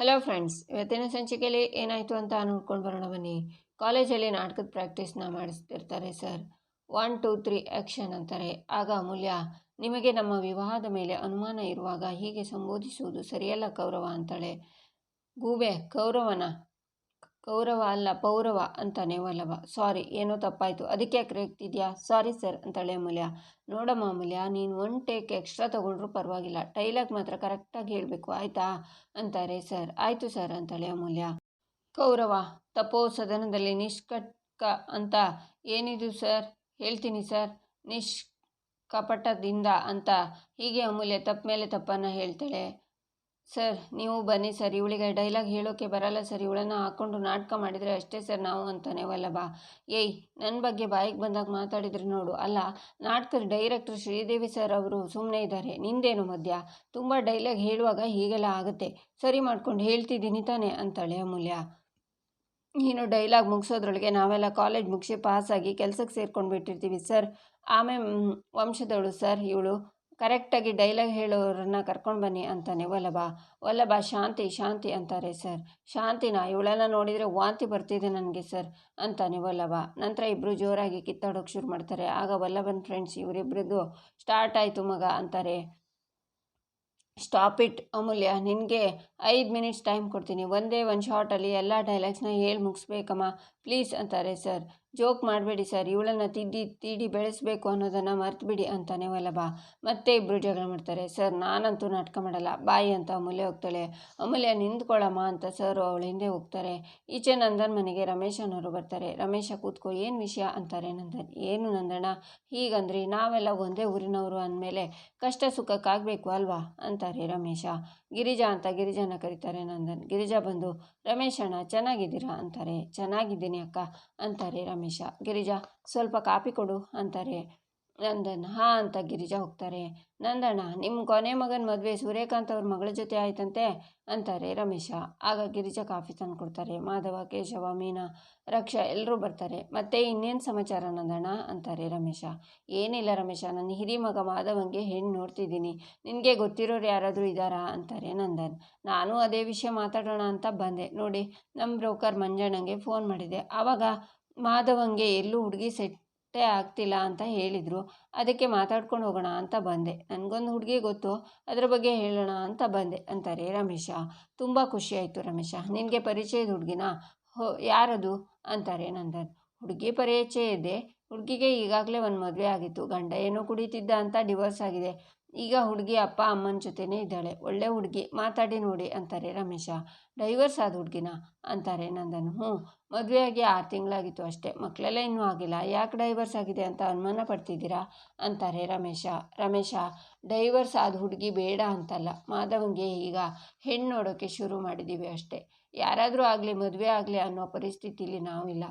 Hello friends ಇವತ್ತಿನ ಸಂಚಿಕೆಯಲ್ಲಿ ಏನಾಯಿತು ಅಂತ ನೋಡ್ಕೊಂಡು ಬರೋಣ ಬನ್ನಿ. ಕಾಲೇಜಲ್ಲಿ ನಾಟಕದ ಪ್ರಾಕ್ಟೀಸ್ನ ಮಾಡಿಸ್ತಿರ್ತಾರೆ sir one two three action ಅಂತಾರೆ. ಆಗ ಅಮೂಲ್ಯ, ನಿಮಗೆ ನಮ್ಮ ವಿವಾಹದ ಮೇಲೆ ಅನುಮಾನ ಇರುವಾಗ ಹೀಗೆ ಸಂಬೋಧಿಸುವುದು ಸರಿಯಲ್ಲ ಕೌರವ ಅಂತಾಳೆ. ಗೂಬೆ, ಕೌರವನ ಕೌರವ ಅಲ್ಲ, ಪೌರವ ಅಂತಾನೆ ವಲ್ಲಭ. ಸಾರಿ, ಏನೋ ತಪ್ಪಾಯಿತು. ಅದಕ್ಕೆ ಯಾಕೆ ರೇಗ್ತಿದ್ಯಾ? ಸಾರಿ ಸರ್ ಅಂತಾಳೆ ಅಮೂಲ್ಯ ನೋಡಮ್ಮ ಅಮೂಲ್ಯ ನೀನು ಒನ್ ಟೇಕ್ ಎಕ್ಸ್ಟ್ರಾ ತೊಗೊಂಡ್ರೂ ಪರವಾಗಿಲ್ಲ. ಡೈಲಾಗ್ ಮಾತ್ರ ಕರೆಕ್ಟಾಗಿ ಹೇಳಬೇಕು, ಆಯಿತಾ? ಅಂತಾರೆ ಸರ್. ಆಯಿತು ಸರ್ ಅಂತಾಳೆ ಅಮೂಲ್ಯ ಕೌರವ ತಪೋ ಸದನದಲ್ಲಿ ನಿಷ್ಕಟ್ಕ ಅಂತ ಏನಿದು ಸರ್? ಹೇಳ್ತೀನಿ ಸರ್. ನಿಷ್ಕಪಟದಿಂದ ಅಂತ. ಹೀಗೆ ಅಮೂಲ್ಯ ತಪ್ಪ ಮೇಲೆ ತಪ್ಪನ್ನು ಹೇಳ್ತಾಳೆ. ಸರ್, ನೀವು ಬನ್ನಿ ಸರ್. ಇವಳಿಗೆ ಡೈಲಾಗ್ ಹೇಳೋಕ್ಕೆ ಬರಲ್ಲ ಸರ್. ಇವಳನ್ನ ಹಾಕ್ಕೊಂಡು ನಾಟಕ ಮಾಡಿದರೆ ಅಷ್ಟೇ ಸರ್ ನಾವು ಅಂತಾನೆ ಬಾ ಏಯ್ ನನ್ನ ಬಗ್ಗೆ ಬಾಯಿಗೆ ಬಂದಾಗ ಮಾತಾಡಿದ್ರೆ ನೋಡು. ಅಲ್ಲ, ನಾಟಕದ ಡೈರೆಕ್ಟರ್ ಶ್ರೀದೇವಿ ಸರ್ ಅವರು ಸುಮ್ಮನೆ ಇದ್ದಾರೆ. ನಿಂದೇನು ಮಧ್ಯ? ತುಂಬ ಡೈಲಾಗ್ ಹೇಳುವಾಗ ಹೀಗೆಲ್ಲ ಆಗುತ್ತೆ. ಸರಿ ಮಾಡ್ಕೊಂಡು ಹೇಳ್ತಿದ್ದೀನಿ ತಾನೆ ಅಂತಾಳೆ ಅಮೂಲ್ಯ. ನೀನು ಡೈಲಾಗ್ ಮುಗಿಸೋದ್ರೊಳಗೆ ನಾವೆಲ್ಲ ಕಾಲೇಜ್ ಮುಗಿಸಿ ಪಾಸಾಗಿ ಕೆಲಸಕ್ಕೆ ಸೇರ್ಕೊಂಡು ಬಿಟ್ಟಿರ್ತೀವಿ ಸರ್ ಆಮೇಲೆ ವಂಶದವಳು ಸರ್ ಇವಳು. ಕರೆಕ್ಟಾಗಿ ಡೈಲಾಗ್ ಹೇಳೋರನ್ನ ಕರ್ಕೊಂಡು ಬನ್ನಿ ಅಂತಾನೆ. ವಲ್ಲಭ ವಲ್ಲಭ ಶಾಂತಿ ಶಾಂತಿ ಅಂತಾರೆ ಸರ್. ಶಾಂತಿನ ಇವಳೆಲ್ಲ ನೋಡಿದರೆ ವಾಂತಿ ಬರ್ತಿದೆ ನನಗೆ ಸರ್ ಅಂತಾನೆ ವಲ್ಲಭ. ನಂತರ ಇಬ್ಬರು ಜೋರಾಗಿ ಕಿತ್ತಾಡೋಕೆ ಶುರು ಮಾಡ್ತಾರೆ. ಆಗ ವಲ್ಲಭನ್ ಫ್ರೆಂಡ್ಸ್ ಇವರಿಬ್ಬರದ್ದು ಸ್ಟಾರ್ಟ್ ಆಯಿತು ಮಗ ಅಂತಾರೆ. ಸ್ಟಾಪ್ ಇಟ್ ಅಮೂಲ್ಯ, ನಿನಗೆ ಐದು ಮಿನಿಟ್ಸ್ ಟೈಮ್ ಕೊಡ್ತೀನಿ. ಒಂದೇ ಒಂದು ಶಾರ್ಟಲ್ಲಿ ಎಲ್ಲ ಡೈಲಾಗ್ಸ್ನ ಹೇಳಿ ಮುಗಿಸ್ಬೇಕಮ್ಮ. ಪ್ಲೀಸ್ ಅಂತಾರೆ, ಸರ್, ಜೋಕ್ ಮಾಡಬೇಡಿ ಸರ್. ಇವಳನ್ನು ತಿದ್ದಿ, ತೀಡಿ ಬೆಳೆಸಬೇಕು ಅನ್ನೋದನ್ನು ಮರ್ತುಬಿಡಿ ಅಂತಾನೆ ವಲ್ಲಭ. ಮತ್ತೆ ಇಬ್ಬರು ಜಗಳ ಮಾಡ್ತಾರೆ. ಸರ್, ನಾನಂತೂ ನಾಟಕ ಮಾಡಲ್ಲ. ಬಾಯಿ ಅಂತ ಅಮೂಲ್ಯ ಹೋಗ್ತಾಳೆ. ಅಮೂಲ್ಯ, ನಿಂತ್ಕೊಳ್ಳಮ್ಮ ಅಂತ ಸರ್ ಅವಳ ಹಿಂದೆ ಹೋಗ್ತಾರೆ. ಈಚೆ ನಂದನ್ ಮನೆಗೆ ರಮೇಶ್ ಅನ್ನೋರು ಬರ್ತಾರೆ. ರಮೇಶ, ಕೂತ್ಕೋ. ಏನು ವಿಷಯ? ಅಂತಾರೆ ನಂದನ್. ಏನು ನಂದಣ್ಣ? ಹೀಗಂದ್ರಿ ನಾವೆಲ್ಲ ಒಂದೇ ಊರಿನವರು ಅಂದಮೇಲೆ ಕಷ್ಟ ಸುಖಕ್ಕಾಗಬೇಕು ಅಲ್ವಾ? ಅಂತಾರೆ ರಮೇಶ. ಗಿರಿಜಾ ಅಂತ ಗಿರಿಜಾನ ಕರೀತಾರೆ. ನಂದನ್, ಗಿರಿಜಾ ಬಂದು, ರಮೇಶ್ ಅಣ್ಣ, ಚೆನ್ನಾಗಿದ್ದೀರಾ? ಅಂತಾರೆ. ಚೆನ್ನಾಗಿದ್ದೀನಿ ಅಕ್ಕ, ಅಂತಾರೆ ರಮೇಶ. ಗಿರಿಜಾ, ಸ್ವಲ್ಪ ಕಾಪಿ ಕೊಡು, ಅಂತಾರೆ. ನಂದನ್ ಹಾ ಅಂತ ಗಿರಿಜಾ ಹೋಗ್ತಾರೆ. ನಂದಣ್ಣ ನಿಮ್ಮ ಕೊನೆ ಮಗನ ಮದುವೆ ಸೂರ್ಯಕಾಂತ್ ಅವ್ರ ಮಗಳ ಜೊತೆ ಆಯ್ತಂತೆ? ಅಂತಾರೆ ರಮೇಶ. ಆಗ ಗಿರಿಜಾ ಕಾಫಿ ತಂದು ಕೊಡ್ತಾರೆ ಮಾಧವ, ಕೇಶವ, ಮೀನಾ, ರಕ್ಷಾ ಎಲ್ಲರೂ ಬರ್ತಾರೆ. ಮತ್ತೆ ಇನ್ನೇನು ಸಮಾಚಾರ ನಂದಣ್ಣ? ಅಂತಾರೆ ರಮೇಶ. ಏನಿಲ್ಲ ರಮೇಶ ನನ್ನ ಹಿರಿ ಮಗ ಮಾಧವಂಗೆ ಹೆಣ್ಣು ನೋಡ್ತಿದ್ದೀನಿ. ನಿನಗೆ ಗೊತ್ತಿರೋರು ಯಾರಾದರೂ ಇದ್ದಾರಾ ಅಂತಾರೆ ನಂದನ್. ನಾನು ಅದೇ ವಿಷಯ ಮಾತಾಡೋಣ ಅಂತ ಬಂದೆ. ನೋಡಿ ನಮ್ಮ ಬ್ರೋಕರ್ ಮಂಜಣ್ಣಂಗೆ ಫೋನ್ ಮಾಡಿದೆ. ಆವಾಗ ಮಾಧವಂಗೆ ಎಲ್ಲೂ ಹುಡುಗಿ ಆಗ್ತಿಲ್ಲ ಅಂತ ಹೇಳಿದರು. ಅದಕ್ಕೆ ಮಾತಾಡ್ಕೊಂಡು ಹೋಗೋಣ ಅಂತ ಬಂದೆ. ನನಗೊಂದು ಹುಡುಗಿ ಗೊತ್ತು, ಅದರ ಬಗ್ಗೆ ಹೇಳೋಣ ಅಂತ ಬಂದೆ ಅಂತಾರೆ ರಮೇಶ. ತುಂಬ ಖುಷಿಯಾಯಿತು ರಮೇಶ. ನಿನಗೆ ಪರಿಚಯದ ಹುಡುಗಿನ? ಹೋ, ಯಾರದು? ಅಂತಾರೆ ನಂದನ್. ಹುಡುಗಿ ಪರಿಚಯ ಇದೆ. ಹುಡುಗಿಗೆ ಈಗಾಗಲೇ ಒಂದು ಮದುವೆ ಆಗಿತ್ತು. ಗಂಡ ಏನೋ ಕುಡಿತಿದ್ದ ಅಂತ ಡಿವೋರ್ಸ್ ಆಗಿದೆ. ಈಗ ಹುಡುಗಿ ಅಪ್ಪ ಅಮ್ಮನ ಜೊತೆನೇ ಇದ್ದಾಳೆ. ಒಳ್ಳೆ ಹುಡುಗಿ, ಮಾತಾಡಿ ನೋಡಿ ಅಂತಾರೆ ರಮೇಶ. ಡೈವರ್ಸ್ ಆದ ಹುಡುಗಿನ ಅಂತಾರೆ ನಂದನ್. ಹ್ಞೂ, ಮದುವೆಯಾಗಿ ಆರು ತಿಂಗಳಾಗಿತ್ತು ಅಷ್ಟೇ. ಮಕ್ಕಳೆಲ್ಲ ಇನ್ನೂ ಆಗಿಲ್ಲ. ಯಾಕೆ ಡೈವರ್ಸ್ ಆಗಿದೆ ಅಂತ ಅನುಮಾನ ಪಡ್ತಿದ್ದೀರಾ? ಅಂತಾರೆ ರಮೇಶ. ರಮೇಶ, ಡೈವರ್ಸ್ ಆದ ಹುಡುಗಿ ಬೇಡ ಅಂತಲ್ಲ. ಮಾಧವನಿಗೆ ಈಗ ಹೆಣ್ಣು ನೋಡೋಕ್ಕೆ ಶುರು ಮಾಡಿದ್ದೀವಿ ಅಷ್ಟೇ. ಯಾರಾದರೂ ಆಗಲಿ, ಮದುವೆ ಆಗಲಿ ಅನ್ನೋ ಪರಿಸ್ಥಿತಿಲಿ ನಾವಿಲ್ಲ.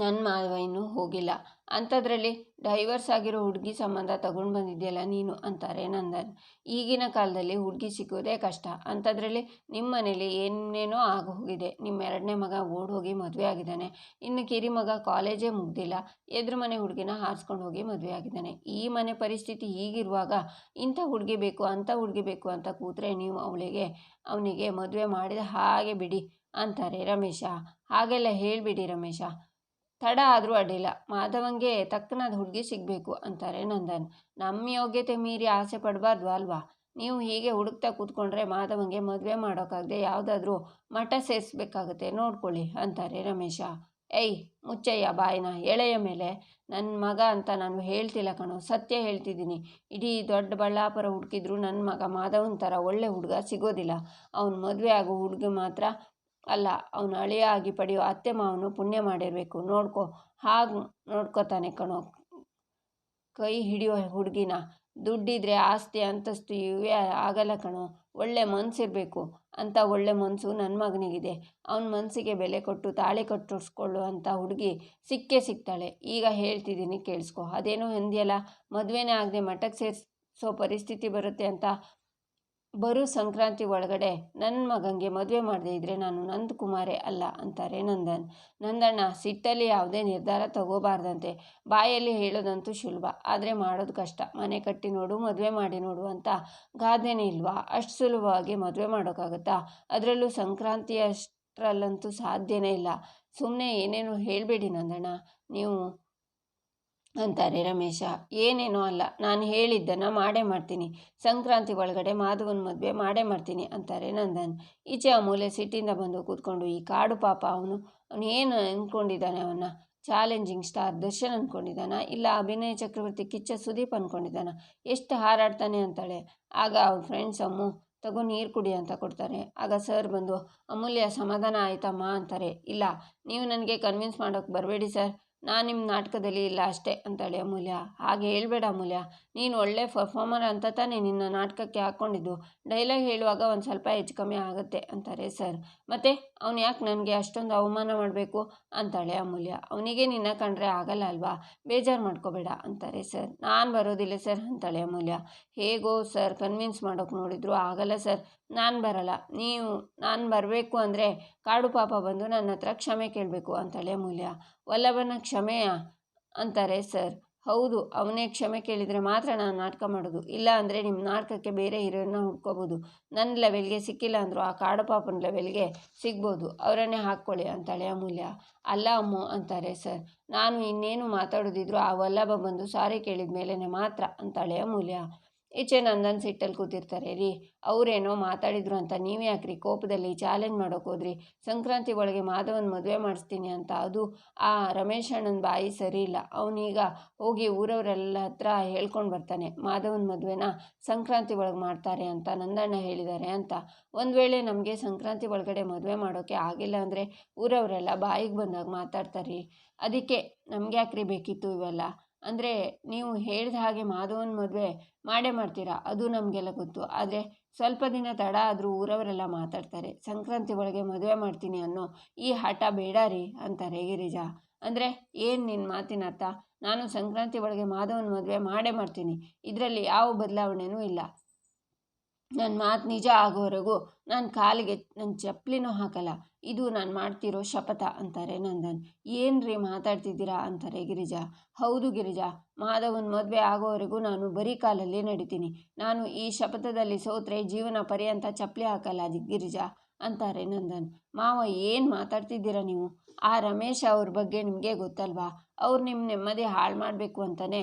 ನನ್ನ ಮಾವ ಇನ್ನೂ ಹೋಗಿಲ್ಲ. ಅಂಥದ್ರಲ್ಲಿ ಡೈವರ್ಸ್ ಆಗಿರೋ ಹುಡುಗಿ ಸಂಬಂಧ ತಗೊಂಡು ಬಂದಿದೆಯಲ್ಲ ನೀನು ಅಂತಾರೆ ನಂದನ್. ಈಗಿನ ಕಾಲದಲ್ಲಿ ಹುಡುಗಿ ಸಿಗೋದೇ ಕಷ್ಟ. ಅಂಥದ್ರಲ್ಲಿ ನಿಮ್ಮ ಮನೇಲಿ ಏನೇನೋ ಆಗೋಗಿದೆ ನಿಮ್ಮ ಎರಡನೇ ಮಗ ಓಡೋಗಿ ಮದುವೆ ಆಗಿದ್ದಾನೆ. ಇನ್ನು ಕಿರಿ ಮಗ ಕಾಲೇಜೇ ಮುಗ್ದಿಲ್ಲ. ಎದುರು ಮನೆ ಹುಡುಗಿನ ಹಾರಿಸ್ಕೊಂಡು ಹೋಗಿ ಮದುವೆ ಆಗಿದ್ದಾನೆ. ಈ ಮನೆ ಪರಿಸ್ಥಿತಿ ಹೀಗಿರುವಾಗ ಇಂಥ ಹುಡುಗಿ ಬೇಕು, ಅಂಥ ಹುಡುಗಿ ಬೇಕು ಅಂತ ಕೂತ್ರೆ ನೀವು ಅವಳಿಗೆ, ಅವನಿಗೆ ಮದುವೆ ಮಾಡಿದ ಹಾಗೆ ಬಿಡಿ ಅಂತಾರೆ ರಮೇಶ. ಹಾಗೆಲ್ಲ ಹೇಳಿಬಿಡಿ ರಮೇಶ. ತಡ ಆದರೂ ಅಡ್ಡಿಲ್ಲ. ಮಾಧವಂಗೆ ತಕ್ಕನಾದ ಹುಡುಗಿ ಸಿಗಬೇಕು ಅಂತಾರೆ ನಂದನ್. ನಮ್ಮ ಯೋಗ್ಯತೆ ಮೀರಿ ಆಸೆ ಪಡಬಾರ್ದು ಅಲ್ವಾ? ನೀವು ಹೀಗೆ ಹುಡುಕ್ತಾ ಕೂತ್ಕೊಂಡ್ರೆ ಮಾಧವಂಗೆ ಮದುವೆ ಮಾಡೋಕ್ಕಾಗದೆ ಯಾವುದಾದ್ರೂ ಮಠ ಸೇರಿಸ್ಬೇಕಾಗುತ್ತೆ, ನೋಡ್ಕೊಳ್ಳಿ ಅಂತಾರೆ ರಮೇಶ. ಏಯ್, ಮುಚ್ಚಯ್ಯ ಬಾಯಿನ, ಎಳೆಯ ಮೇಲೆ. ನನ್ನ ಮಗ ಅಂತ ನಾನು ಹೇಳ್ತಿಲ್ಲ ಕಣೋ, ಸತ್ಯ ಹೇಳ್ತಿದ್ದೀನಿ. ಇಡೀ ದೊಡ್ಡ ಬಳ್ಳಾಪುರ ಹುಡುಕಿದ್ರು ನನ್ನ ಮಗ ಮಾಧವನ ಥರ ಒಳ್ಳೆ ಹುಡುಗ ಸಿಗೋದಿಲ್ಲ. ಅವನು ಮದುವೆ ಆಗೋ ಹುಡುಗಿ ಮಾತ್ರ ಅಲ್ಲ, ಅವನು ಅಳಿಯ ಆಗಿ ಪಡೆಯೋ ಅತ್ತೆ ಮಾವನು ಪುಣ್ಯ ಮಾಡಿರಬೇಕು. ನೋಡ್ಕೊ, ಹಾಗೆ ನೋಡ್ಕೋತಾನೆ ಕಣೋ. ಕೈ ಹಿಡಿಯೋ ಹುಡುಗಿನ. ದುಡ್ಡಿದ್ರೆ ಆಸ್ತಿ, ಅಂತಸ್ತು ಇವೇ ಆಗಲ್ಲ ಕಣೋ. ಒಳ್ಳೆ ಮನಸ್ಸಿರಬೇಕು ಅಂತ ಒಳ್ಳೆ ಮನಸ್ಸು ನನ್ನ ಮಗನಿಗಿದೆ. ಅವನ ಮನಸ್ಸಿಗೆ ಬೆಲೆ ಕೊಟ್ಟು, ತಾಳಿ ಕಟ್ಟಿಸ್ಕೊಳ್ಳು ಅಂತ ಹುಡುಗಿ ಸಿಕ್ಕೇ ಸಿಗ್ತಾಳೆ ಈಗ ಹೇಳ್ತಿದ್ದೀನಿ ಕೇಳಿಸ್ಕೊ. ಅದೇನೋ ಹೊಂದಿಯಲ್ಲ? ಮದುವೆನೇ ಆಗದೆ ಮಠಕ್ಕೆ ಸೇರಿಸೋ ಪರಿಸ್ಥಿತಿ ಬರುತ್ತೆ ಅಂತ ಬರೋ ಸಂಕ್ರಾಂತಿ ಒಳಗಡೆ ನನ್ನ ಮಗನಿಗೆ ಮದುವೆ ಮಾಡದೇ ಇದ್ದರೆ ನಾನು ನಂದಕುಮಾರೇ ಅಲ್ಲ ಅಂತಾರೆ ನಂದನ್. ನಂದಣ್ಣ, ಸಿಟ್ಟಲ್ಲಿ ಯಾವುದೇ ನಿರ್ಧಾರ ತಗೋಬಾರ್ದಂತೆ. ಬಾಯಲ್ಲಿ ಹೇಳೋದಂತೂ ಸುಲಭ, ಆದರೆ ಮಾಡೋದು ಕಷ್ಟ. ಮನೆ ಕಟ್ಟಿ ನೋಡು, ಮದುವೆ ಮಾಡಿ ನೋಡು ಅಂತ ಗಾದೆನೇ ಇಲ್ವಾ? ಅಷ್ಟು ಸುಲಭವಾಗಿ ಮದುವೆ ಮಾಡೋಕ್ಕಾಗುತ್ತಾ? ಅದರಲ್ಲೂ ಸಂಕ್ರಾಂತಿಯಷ್ಟರಲ್ಲಂತೂ ಸಾಧ್ಯನೇ ಇಲ್ಲ. ಸುಮ್ಮನೆ ಏನೇನು ಹೇಳಬೇಡಿ ನಂದಣ್ಣ. ನೀವು ಅಂತಾರೆ ರಮೇಶ. ಏನೇನೋ ಅಲ್ಲ, ನಾನು ಹೇಳಿದ್ದನ್ನು ಮಾಡೇ ಮಾಡ್ತೀನಿ. ಸಂಕ್ರಾಂತಿ ಒಳಗಡೆ ಮಾಧವನ ಮದುವೆ ಮಾಡೇ ಮಾಡ್ತೀನಿ ಅಂತಾರೆ ನಂದನ್. ಈಚೆ ಅಮೂಲೆ ಸಿಟ್ಟಿಂದ ಬಂದು ಕೂತ್ಕೊಂಡು ಈ ಕಾಡು ಪಾಪ ಅವನು ಅವನು ಏನು ಅಂದ್ಕೊಂಡಿದ್ದಾನೆ ಅವನ್ನ? ಚಾಲೆಂಜಿಂಗ್ ಸ್ಟಾರ್ ದರ್ಶನ್ ಅಂದ್ಕೊಂಡಿದ್ದಾನ ಇಲ್ಲ ಅಭಿನಯ ಚಕ್ರವರ್ತಿ ಕಿಚ್ಚ ಸುದೀಪ್ ಅಂದ್ಕೊಂಡಿದ್ದಾನ ಎಷ್ಟು ಹಾರಾಡ್ತಾನೆ ಅಂತಾಳೆ? ಆಗ ಅವ್ರ ಫ್ರೆಂಡ್ಸ್ ಅಮ್ಮು, ತಗೋ ನೀರು ಕುಡಿ ಅಂತ ಕೊಡ್ತಾರೆ. ಆಗ ಸರ್ ಬಂದು, ಅಮೂಲ್ಯ, ಸಮಾಧಾನ ಆಯ್ತಮ್ಮ ಅಂತಾರೆ. ಇಲ್ಲ, ನೀವು ನನಗೆ ಕನ್ವಿನ್ಸ್ ಮಾಡೋಕ್ಕೆ ಬರಬೇಡಿ ಸರ್ ನಾನು ನಿಮ್ಮ ನಾಟಕದಲ್ಲಿ ಇಲ್ಲ ಅಷ್ಟೇ ಅಂತಾಳೆ ಅಮೂಲ್ಯ. ಹಾಗೆ ಹೇಳಬೇಡ ಅಮೂಲ್ಯ. ನೀನು ಒಳ್ಳೆ ಪರ್ಫಾರ್ಮರ್ ಅಂತ ತಾನೇ ನಿನ್ನ ನಾಟಕಕ್ಕೆ ಹಾಕ್ಕೊಂಡಿದ್ದು ಡೈಲಾಗ್ ಹೇಳುವಾಗ ಒಂದು ಸ್ವಲ್ಪ ಹೆಚ್ಚು ಕಮ್ಮಿ ಆಗುತ್ತೆ ಅಂತಾರೆ ಸರ್ ಮತ್ತು ಅವನು ಯಾಕೆ ನನಗೆ ಅಷ್ಟೊಂದು ಅವಮಾನ ಮಾಡಬೇಕು ಅಂತಾಳೆ ಅಮೂಲ್ಯ. ಅವನಿಗೆ ನಿನ್ನ ಕಂಡ್ರೆ ಆಗಲ್ಲ ಅಲ್ವಾ? ಬೇಜಾರು ಮಾಡ್ಕೋಬೇಡ ಅಂತಾರೆ ಸರ್ ನಾನು ಬರೋದಿಲ್ಲ ಸರ್ ಅಂತಾಳೆ ಅಮೂಲ್ಯ. ಹೇಗೋ ಸರ್ ಕನ್ವಿನ್ಸ್ ಮಾಡೋಕೆ ನೋಡಿದ್ರು ಆಗಲ್ಲ ಸರ್ ನಾನು ಬರಲ್ಲ. ನೀವು ನಾನು ಬರಬೇಕು ಅಂದರೆ ಕಾಡು ಪಾಪ ಬಂದು ನನ್ನ ಹತ್ರ ಕ್ಷಮೆ ಕೇಳಬೇಕು ಅಂತಾಳೆ ಅಮೂಲ್ಯ ವಲ್ಲಭನ ಕ್ಷಮೆಯ ಅಂತಾರೆ ಸರ್. ಹೌದು, ಅವನೇ ಕ್ಷಮೆ ಕೇಳಿದರೆ ಮಾತ್ರ ನಾನು ನಾಟಕ ಮಾಡೋದು. ಇಲ್ಲ ಅಂದರೆ ನಿಮ್ಮ ನಾಟಕಕ್ಕೆ ಬೇರೆ ಹೀರೋನ ಹುಡ್ಕೋಬೋದು. ನನ್ನ ಲೆವೆಲ್ಗೆ ಸಿಕ್ಕಿಲ್ಲ ಅಂದರೂ ಆ ಕಾಡು ಪಾಪನ ಲೆವೆಲ್ಗೆ ಸಿಗ್ಬೋದು. ಅವರನ್ನೇ ಹಾಕ್ಕೊಳ್ಳಿ ಅಂತಾಳೆ ಅಮೂಲ್ಯ ಅಲ್ಲ ಅಮ್ಮು ಅಂತಾರೆ ಸರ್. ನಾನು ಇನ್ನೇನು ಮಾತಾಡೋದಿದ್ರು ಆ ವಲ್ಲಭ ಬಂದು ಸಾರಿ ಕೇಳಿದ ಮೇಲೇ ಮಾತ್ರ ಅಂತಾಳೆ ಅಮೂಲ್ಯ ಈಚೆ ನಂದನ್ ಸಿಟ್ಟಲ್ಲಿ ಕೂತಿರ್ತಾರೆ, ರೀ, ಅವರೇನೋ ಮಾತಾಡಿದ್ರು ಅಂತ ನೀವು ಯಾಕ್ರಿ ಕೋಪದಲ್ಲಿ ಚಾಲೆಂಜ್ ಮಾಡೋಕೆ ಹೋದ್ರಿ? ಸಂಕ್ರಾಂತಿ ಒಳಗೆ ಮಾಧವನ ಮದುವೆ ಮಾಡಿಸ್ತೀನಿ ಅಂತ. ಅದು ಆ ರಮೇಶ್ ಅಣ್ಣನ ಬಾಯಿ ಸರಿ ಇಲ್ಲ. ಅವನೀಗ ಹೋಗಿ ಊರವರೆಲ್ಲ ಹತ್ರ ಹೇಳ್ಕೊಂಡು ಬರ್ತಾನೆ. ಮಾಧವನ ಮದುವೆನ ಸಂಕ್ರಾಂತಿ ಒಳಗೆ ಮಾಡ್ತಾರೆ ಅಂತ ನಂದಣ್ಣ ಹೇಳಿದ್ದಾರೆ ಅಂತ. ಒಂದು ವೇಳೆ ನಮಗೆ ಸಂಕ್ರಾಂತಿ ಒಳಗಡೆ ಮದುವೆ ಮಾಡೋಕ್ಕೆ ಆಗಿಲ್ಲ ಅಂದರೆ ಊರವರೆಲ್ಲ ಬಾಯಿಗೆ ಬಂದಾಗ ಮಾತಾಡ್ತಾರೆ ಅದಕ್ಕೆ ನಮಗೆ ಯಾಕ್ರಿ ಬೇಕಿತ್ತು ಇವೆಲ್ಲ? ಅಂದರೆ ನೀವು ಹೇಳಿದ ಹಾಗೆ ಮಾಧವನ ಮದುವೆ ಮಾಡೇ ಮಾಡ್ತೀರಾ? ಅದು ನಮಗೆಲ್ಲ ಗೊತ್ತು. ಆದರೆ ಸ್ವಲ್ಪ ದಿನ ತಡ ಆದರೂ ಊರವರೆಲ್ಲ ಮಾತಾಡ್ತಾರೆ. ಸಂಕ್ರಾಂತಿ ಒಳಗೆ ಮದುವೆ ಮಾಡ್ತೀನಿ ಅನ್ನೋ ಈ ಹಠ ಬೇಡ ರೀ ಅಂತಾರೆ ಗಿರಿಜಾ ಅಂದರೆ ಏನು ನಿನ್ನ ಮಾತಿನ ಅರ್ಥ? ನಾನು ಸಂಕ್ರಾಂತಿ ಒಳಗೆ ಮಾಧವನ ಮದುವೆ ಮಾಡೇ ಮಾಡ್ತೀನಿ. ಇದರಲ್ಲಿ ಯಾವ ಬದಲಾವಣೆನೂ ಇಲ್ಲ. ನನ್ನ ಮಾತು ನಿಜ ಆಗೋವರೆಗೂ ನಾನು ಕಾಲಿಗೆ ನನ್ನ ಚಪ್ಪಲಿನೂ ಹಾಕಲ್ಲ. ಇದು ನಾನು ಮಾಡ್ತಿರೋ ಶಪಥ ಅಂತಾರೆ ನಂದನ್. ಏನು ರೀ ಮಾತಾಡ್ತಿದ್ದೀರಾ ಅಂತಾರೆ ಗಿರಿಜಾ. ಹೌದು ಗಿರಿಜಾ, ಮಾಧವನ್ ಮದುವೆ ಆಗೋವರೆಗೂ ನಾನು ಬರೀ ಕಾಲಲ್ಲಿ ನಡೀತೀನಿ. ನಾನು ಈ ಶಪಥದಲ್ಲಿ ಸೋತ್ರೆ ಜೀವನ ಪರ್ಯಂತ ಚಪ್ಪಲಿ ಹಾಕಲ್ಲ ಗಿರಿಜಾ ಅಂತಾರೆ ನಂದನ್. ಮಾವ, ಏನು ಮಾತಾಡ್ತಿದ್ದೀರಾ ನೀವು? ಆ ರಮೇಶ್ ಅವ್ರ ಬಗ್ಗೆ ನಿಮಗೆ ಗೊತ್ತಲ್ವಾ? ಅವ್ರು ನಿಮ್ಮ ನೆಮ್ಮದಿ ಹಾಳು ಮಾಡಬೇಕು ಅಂತಲೇ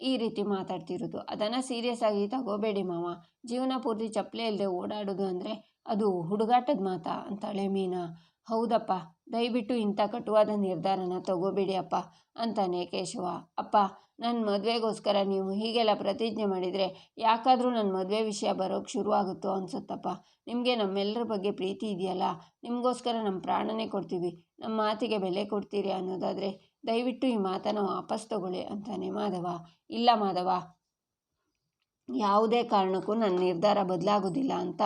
ಈ ರೀತಿ ಮಾತಾಡ್ತಿರೋದು. ಅದನ್ನು ಸೀರಿಯಸ್ ಆಗಿ ತಗೋಬೇಡಿ ಮಾವ. ಜೀವನ ಪೂರ್ತಿ ಚಪ್ಪಲೆ ಇಲ್ಲದೆ ಓಡಾಡೋದು ಅಂದರೆ ಅದು ಹುಡುಗಾಟದ ಮಾತಾ ಅಂತಾಳೆ ಮೀನಾ. ಹೌದಪ್ಪ, ದಯವಿಟ್ಟು ಇಂಥ ಕಟುವಾದ ನಿರ್ಧಾರನ ತಗೋಬೇಡಿ ಅಪ್ಪ, ಅಂತಾನೆ ಕೇಶವ. ಅಪ್ಪ ನನ್ನ ಮದುವೆಗೋಸ್ಕರ ನೀವು ಹೀಗೆಲ್ಲ ಪ್ರತಿಜ್ಞೆ ಮಾಡಿದರೆ ಯಾಕಾದರೂ ನನ್ನ ಮದುವೆ ವಿಷಯ ಬರೋಕ್ಕೆ ಶುರುವಾಗುತ್ತೋ ಅನಿಸುತ್ತಪ್ಪ. ನಿಮಗೆ ನಮ್ಮೆಲ್ಲರ ಬಗ್ಗೆ ಪ್ರೀತಿ ಇದೆಯಲ್ಲ? ನಿಮಗೋಸ್ಕರ ನಮ್ಮ ಪ್ರಾಣನೇ ಕೊಡ್ತೀವಿ. ನಮ್ಮ ಮಾತಿಗೆ ಬೆಲೆ ಕೊಡ್ತೀರಿ ಅನ್ನೋದಾದರೆ ದಯವಿಟ್ಟು ಈ ಮಾತನ್ನು ವಾಪಸ್ ತಗೊಳ್ಳಿ ಅಂತಾನೆ ಮಾಧವ. ಇಲ್ಲ ಮಾಧವ, ಯಾವುದೇ ಕಾರಣಕ್ಕೂ ನನ್ನ ನಿರ್ಧಾರ ಬದಲಾಗೋದಿಲ್ಲ ಅಂತ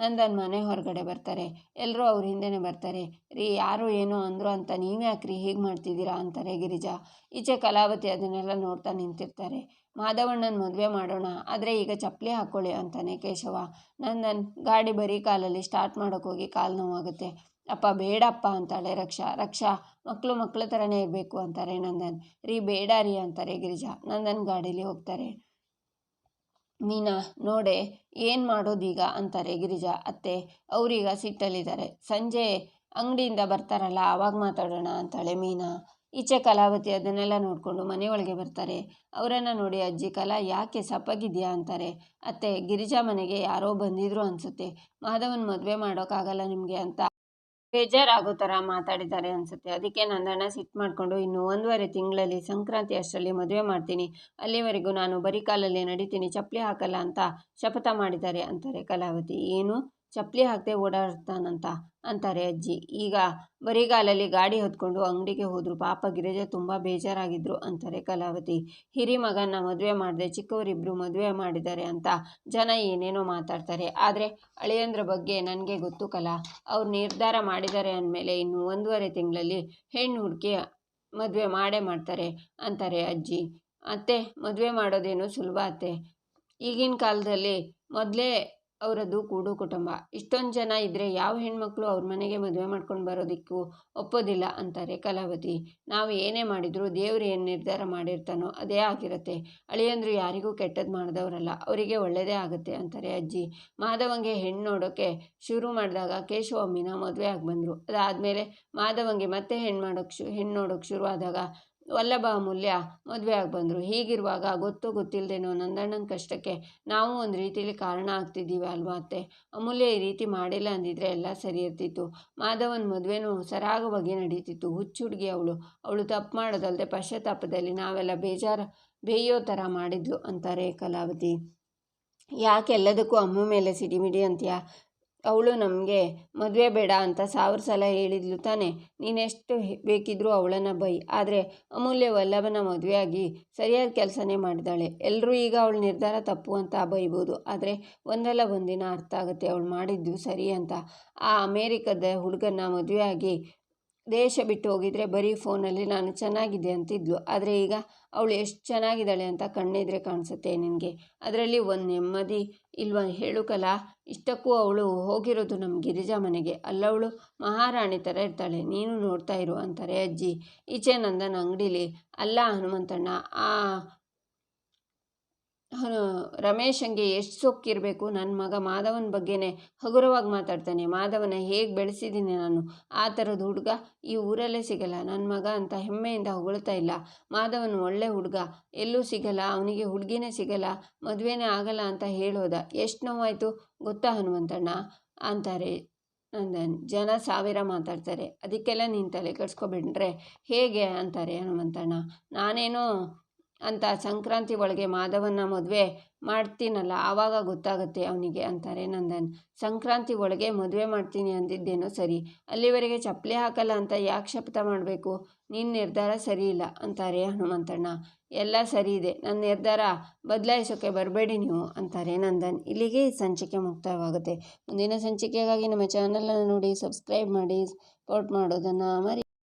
ನಂದನ್ ಮನೆ ಹೊರಗಡೆ ಬರ್ತಾರೆ. ಎಲ್ಲರೂ ಅವ್ರ ಹಿಂದೆನೆ ಬರ್ತಾರೆ. ರೀ, ಯಾರು ಏನು ಅಂದರು ಅಂತ ನೀವು ಯಾಕ್ರಿ ಹೀಗೆ ಮಾಡ್ತಿದ್ದೀರಾ ಅಂತಾರೆ ಗಿರಿಜಾ. ಈಚೆ ಕಲಾವತಿ ಅದನ್ನೆಲ್ಲ ನೋಡ್ತಾ ನಿಂತಿರ್ತಾರೆ. ಮಾಧವಣ್ಣನ ಮದುವೆ ಮಾಡೋಣ, ಆದರೆ ಈಗ ಚಪ್ಪಲಿ ಹಾಕ್ಕೊಳ್ಳಿ ಅಂತಾನೆ ಕೇಶವ. ನಂದನ್, ಗಾಡಿ ಬರೀ ಕಾಲಲ್ಲಿ ಸ್ಟಾರ್ಟ್ ಮಾಡೋಕ್ಕೋಗಿ ಕಾಲು ನೋವಾಗುತ್ತೆ. ಅಪ್ಪ ಬೇಡಪ್ಪ ಅಂತಾಳೆ ರಕ್ಷಾ. ರಕ್ಷಾ ಮಕ್ಕಳು ಮಕ್ಕಳ ಥರನೇ ಇರಬೇಕು ಅಂತಾರೆ ನಂದನ್. ರೀ ಬೇಡ ರೀ ಅಂತಾರೆ ಗಿರಿಜಾ. ನಂದನ್ ಗಾಡೀಲಿ ಹೋಗ್ತಾರೆ. ಮೀನಾ ನೋಡೆ, ಏನು ಮಾಡೋದೀಗ ಅಂತಾರೆ ಗಿರಿಜಾ. ಅತ್ತೆ, ಅವರೀಗ ಸಿಟ್ಟಲ್ಲಿದ್ದಾರೆ. ಸಂಜೆ ಅಂಗಡಿಯಿಂದ ಬರ್ತಾರಲ್ಲ, ಆವಾಗ ಮಾತಾಡೋಣ ಅಂತಾಳೆ ಮೀನಾ. ಈಚೆ ಕಲಾವತಿ ಅದನ್ನೆಲ್ಲ ನೋಡಿಕೊಂಡು ಮನೆಯೊಳಗೆ ಬರ್ತಾರೆ. ಅವರನ್ನು ನೋಡಿ, ಅಜ್ಜಿ ಕಲಾ, ಯಾಕೆ ಸಪ್ಪಗಿದೆಯಾ ಅಂತಾರೆ. ಅತ್ತೆ, ಗಿರಿಜಾ ಮನೆಗೆ ಯಾರೋ ಬಂದಿದ್ರು ಅನಿಸುತ್ತೆ. ಮಾಧವನ್ ಮದುವೆ ಮಾಡೋಕ್ಕಾಗಲ್ಲ ನಿಮಗೆ ಅಂತ ಬೇಜಾರಾಗೋ ಥರ ಮಾತಾಡಿದ್ದಾರೆ ಅನಿಸುತ್ತೆ. ಅದಕ್ಕೆ ನಂದಣ್ಣ ಸಿಟ್ಟು ಮಾಡಿಕೊಂಡು, ಇನ್ನು ಒಂದೂವರೆ ತಿಂಗಳಲ್ಲಿ ಸಂಕ್ರಾಂತಿ ಅಷ್ಟರಲ್ಲಿ ಮದುವೆ ಮಾಡ್ತೀನಿ. ಅಲ್ಲಿವರೆಗೂ ನಾನು ಬರೀ ಕಾಲಲ್ಲಿ ನಡಿತೀನಿ. ಚಪ್ಪಲಿ ಹಾಕಲ್ಲ ಅಂತ ಶಪಥ ಮಾಡಿದ್ದಾರೆ, ಅಂತಾರೆ ಕಲಾವತಿ. ಏನು? ಚಪ್ಪಲಿ ಹಾಕದೆ ಓಡಾಡ್ತಾನಂತ ಅಂತಾರೆ ಅಜ್ಜಿ. ಈಗ ಬರಿಗಾಲಲ್ಲಿ ಗಾಡಿ ಹೊತ್ಕೊಂಡು ಅಂಗಡಿಗೆ ಹೋದರು. ಪಾಪ ಗಿರಿಜ ತುಂಬ ಬೇಜಾರಾಗಿದ್ರು ಅಂತಾರೆ ಕಲಾವತಿ. ಹಿರಿ ಮಗನ ಮದುವೆ ಮಾಡಿದೆ ಚಿಕ್ಕವರಿಬ್ಬರು ಮದುವೆ ಮಾಡಿದ್ದಾರೆ ಅಂತ ಜನ ಏನೇನೋ ಮಾತಾಡ್ತಾರೆ. ಆದರೆ ಅಳಿಯಂದ್ರ ಬಗ್ಗೆ ನನಗೆ ಗೊತ್ತು ಕಲಾ. ಅವ್ರು ನಿರ್ಧಾರ ಮಾಡಿದ್ದಾರೆ ಅಂದಮೇಲೆ ಇನ್ನು ಒಂದೂವರೆ ತಿಂಗಳಲ್ಲಿ ಹೆಣ್ಣು ಹುಡುಕಿ ಮದುವೆ ಮಾಡೇ ಮಾಡ್ತಾರೆ ಅಂತಾರೆ ಅಜ್ಜಿ. ಅತ್ತೆ, ಮದುವೆ ಮಾಡೋದೇನು ಸುಲಭ ಅತ್ತೆ. ಈಗಿನ ಕಾಲದಲ್ಲಿ ಮೊದಲೇ ಅವರದ್ದು ಕೂಡು ಕುಟುಂಬ. ಇಷ್ಟೊಂದು ಜನ ಇದ್ದರೆ ಯಾವ ಹೆಣ್ಮಕ್ಳು ಅವ್ರ ಮನೆಗೆ ಮದುವೆ ಮಾಡ್ಕೊಂಡು ಬರೋದಿಕ್ಕೂ ಒಪ್ಪೋದಿಲ್ಲ ಅಂತಾರೆ ಕಲಾವತಿ. ನಾವು ಏನೇ ಮಾಡಿದರೂ ದೇವ್ರು ಏನು ನಿರ್ಧಾರ ಮಾಡಿರ್ತಾನೋ ಅದೇ ಆಗಿರುತ್ತೆ. ಅಳಿಯಂದ್ರು ಯಾರಿಗೂ ಕೆಟ್ಟದ್ದು ಮಾಡಿದವರಲ್ಲ, ಅವರಿಗೆ ಒಳ್ಳೆಯದೇ ಆಗುತ್ತೆ ಅಂತಾರೆ ಅಜ್ಜಿ. ಮಾಧವಂಗೆ ಹೆಣ್ಣು ನೋಡೋಕ್ಕೆ ಶುರು ಮಾಡಿದಾಗ ಕೇಶವಮ್ಮಿನ ಮದುವೆ ಆಗಿ ಬಂದರು. ಅದಾದಮೇಲೆ ಮಾಧವಂಗೆ ಮತ್ತೆ ಹೆಣ್ಣು ಮಾಡೋಕ್ಕೆ ಶು ಹೆಣ್ಣು ಶುರು ಆದಾಗ ವಲ್ಲಭ ಅಮೂಲ್ಯ ಮದುವೆ ಆಗಿ ಬಂದರು. ಹೀಗಿರುವಾಗ ಗೊತ್ತು ಗೊತ್ತಿಲ್ಲದೇನೋ ನಂದಣ್ಣನ ಕಷ್ಟಕ್ಕೆ ನಾವು ಒಂದು ರೀತಿಯಲ್ಲಿ ಕಾರಣ ಆಗ್ತಿದ್ದೀವಿ ಅಲ್ವಾ ಅತ್ತೆ? ಅಮೂಲ್ಯ ಈ ರೀತಿ ಮಾಡಿಲ್ಲ ಅಂದಿದ್ರೆ ಎಲ್ಲ ಸರಿ ಇರ್ತಿತ್ತು. ಮಾಧವನ ಮದುವೆನೂ ಸರಾಗವಾಗಿ ನಡೀತಿತ್ತು. ಹುಚ್ಚು ಹುಡುಗಿ ಅವಳು. ಅವಳು ತಪ್ಪು ಮಾಡೋದಲ್ಲದೆ ಪಶ್ಚಾತ್ತಾಪದಲ್ಲಿ ನಾವೆಲ್ಲ ಬೇಜಾರು, ಬೇಯೋ ಥರ ಮಾಡಿದ್ಲು ಅಂತಾರೆ ಕಲಾವತಿ. ಯಾಕೆ ಎಲ್ಲದಕ್ಕೂ ಅಮ್ಮ ಮೇಲೆ ಸಿಡಿಮಿಡಿ ಅಂತೀಯ? ಅವಳು ನಮಗೆ ಮದುವೆ ಬೇಡ ಅಂತ ಸಾವಿರ ಸಲ ಹೇಳಿದ್ಲು ತಾನೆ. ನೀನೆಷ್ಟು ಬೇಕಿದ್ರೂ ಅವಳನ್ನು ಬೈ. ಆದರೆ ಅಮೂಲ್ಯ ವಲ್ಲಭನ ಮದುವೆಯಾಗಿ ಸರಿಯಾದ ಕೆಲಸನೇ ಮಾಡಿದಾಳೆ. ಎಲ್ಲರೂ ಈಗ ಅವಳ ನಿರ್ಧಾರ ತಪ್ಪು ಅಂತ ಬೈಬೋದು. ಆದರೆ ಒಂದಲ್ಲ ಒಂದಿನ ಅರ್ಥ ಆಗುತ್ತೆ. ಅವಳು ಮಾಡಿದ್ದು ಸರಿ ಅಂತ. ಆ ಅಮೇರಿಕದ ಹುಡುಗನ ಮದುವೆಯಾಗಿ ದೇಶ ಬಿಟ್ಟು ಹೋಗಿದ್ರೆ ಬರೀ ಫೋನಲ್ಲಿ ನಾನು ಚೆನ್ನಾಗಿದೆ ಅಂತಿದ್ಲು. ಆದರೆ ಈಗ ಅವಳು ಎಷ್ಟು ಚೆನ್ನಾಗಿದ್ದಾಳೆ ಅಂತ ಕಣ್ಣಿದ್ರೆ ಕಾಣಿಸುತ್ತೆ ನಿನಗೆ. ಅದರಲ್ಲಿ ಒಂದು ನೆಮ್ಮದಿ ಇಲ್ವ ಹೇಳುಕಲ್ಲ ಇಷ್ಟಕ್ಕೂ ಅವಳು ಹೋಗಿರೋದು ನಮ್ಮ ಗಿರಿಜಾ ಮನೆಗೆ. ಅಲ್ಲವಳು ಮಹಾರಾಣಿ ಥರ ಇರ್ತಾಳೆ. ನೀನು ನೋಡ್ತಾ ಇರು ಅಂತಾರೆ ಅಜ್ಜಿ. ಈಚೆ ನಂದನ ಅಂಗಡೀಲಿ ಅಲ್ಲ ಹನುಮಂತಣ್ಣ. ಆ ರಮೇಶಂಗೆ ಎಷ್ಟು ಸೊಕ್ಕಿರಬೇಕು? ನನ್ನ ಮಗ ಮಾಧವನ ಬಗ್ಗೆನೇ ಹಗುರವಾಗಿ ಮಾತಾಡ್ತಾನೆ. ಮಾಧವನ ಹೇಗೆ ಬೆಳೆಸಿದ್ದೀನಿ ನಾನು? ಆ ಥರದ ಹುಡುಗ ಈ ಊರಲ್ಲೇ ಸಿಗಲ್ಲ. ನನ್ನ ಮಗ ಅಂತ ಹೆಮ್ಮೆಯಿಂದ ಹೊಗಳ್ತಾ ಇಲ್ಲ. ಮಾಧವನ ಒಳ್ಳೆ ಹುಡುಗ. ಎಲ್ಲೂ ಸಿಗಲ್ಲ. ಅವನಿಗೆ ಹುಡುಗಿನೇ ಸಿಗಲ್ಲ. ಮದುವೆನೇ ಆಗಲ್ಲ ಅಂತ ಹೇಳೋದ. ಎಷ್ಟು ನೋವಾಯಿತು? ಗೊತ್ತಾ ಹನುಮಂತಣ್ಣ? ಅಂತಾರೆ. ಜನ ಸಾವಿರ ಮಾತಾಡ್ತಾರೆ. ಅದಕ್ಕೆಲ್ಲ ನೀನು ತಲೆ ಕೆಡ್ಸ್ಕೊಬಿಟ್ರೆ ಹೇಗೆ? ಅಂತಾರೆ ಹನುಮಂತಣ್ಣ. ನಾನೇನೋ ಅಂತ ಸಂಕ್ರಾಂತಿ ಒಳಗೆ ಮಾಧವನ ಮದುವೆ ಮಾಡ್ತೀನಲ್ಲ, ಆವಾಗ ಗೊತ್ತಾಗುತ್ತೆ ಅವನಿಗೆ ಅಂತಾರೆ ನಂದನ್. ಸಂಕ್ರಾಂತಿ ಒಳಗೆ ಮದುವೆ ಮಾಡ್ತೀನಿ ಅಂದಿದ್ದೇನೋ ಸರಿ, ಅಲ್ಲಿವರೆಗೆ ಚಪ್ಪಲಿ ಹಾಕಲ್ಲ ಅಂತ ಯಾಕೆ ಶಪಥ ಮಾಡಬೇಕು? ನಿನ್ನ ನಿರ್ಧಾರ ಸರಿ ಇಲ್ಲ, ಅಂತಾರೆ ಹನುಮಂತಣ್ಣ. ಎಲ್ಲ ಸರಿ ಇದೆ ನನ್ನ ನಿರ್ಧಾರ ಬದಲಾಯಿಸೋಕ್ಕೆ ಬರಬೇಡಿ ನೀವು, ಅಂತಾರೆ ನಂದನ್. ಇಲ್ಲಿಗೆ ಸಂಚಿಕೆ ಮುಕ್ತಾಯವಾಗುತ್ತೆ ಮುಂದಿನ ಸಂಚಿಕೆಗಾಗಿ ನಮ್ಮ ಚಾನಲನ್ನು ನೋಡಿ ಸಬ್ಸ್ಕ್ರೈಬ್ ಮಾಡಿ ಸಪೋರ್ಟ್ ಮಾಡೋದನ್ನು ಮರಿ